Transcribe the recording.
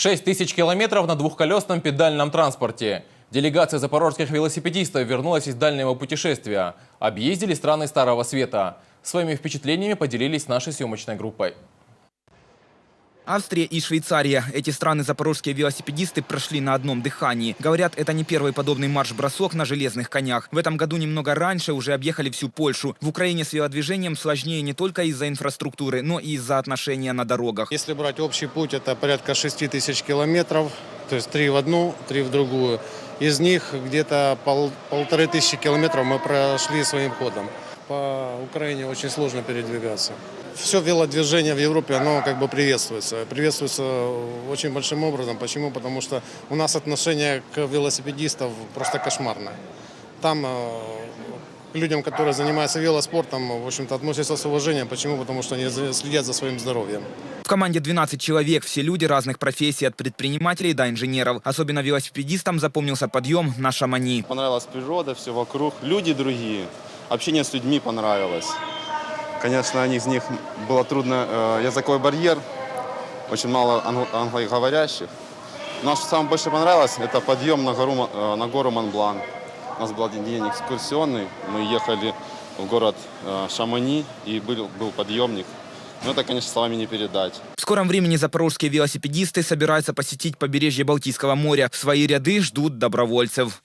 6 тысяч километров на двухколесном педальном транспорте. Делегация запорожских велосипедистов вернулась из дальнего путешествия. Объездили страны Старого Света. Своими впечатлениями поделились нашей съемочной группой. Австрия и Швейцария. Эти страны запорожские велосипедисты прошли на одном дыхании. Говорят, это не первый подобный марш-бросок на железных конях. В этом году немного раньше уже объехали всю Польшу. В Украине с велодвижением сложнее не только из-за инфраструктуры, но и из-за отношения на дорогах. Если брать общий путь, это порядка 6 тысяч километров, то есть три в одну, три в другую. Из них где-то пол- полторы тысячи километров мы прошли своим ходом. По Украине очень сложно передвигаться. Все велодвижение в Европе, оно как бы приветствуется. Приветствуется очень большим образом. Почему? Потому что у нас отношение к велосипедистам просто кошмарное. Там э, к людям, которые занимаются велоспортом, в общем-то, относятся с уважением. Почему? Потому что они следят за своим здоровьем. В команде 12 человек, все люди разных профессий, от предпринимателей до инженеров. Особенно велосипедистам запомнился подъем на Шамани. Понравилась природа, все вокруг, люди другие. Общение с людьми понравилось. Конечно, из них было трудно э, языковой барьер, очень мало англ- англоговорящих. Но что самое больше понравилось, это подъем на гору, э, на гору Монблан. У нас был один день экскурсионный, мы ехали в город э, Шамани и был, был подъемник. Ну, это, конечно, словами не передать. В скором времени запорожские велосипедисты собираются посетить побережье Балтийского моря. В свои ряды ждут добровольцев.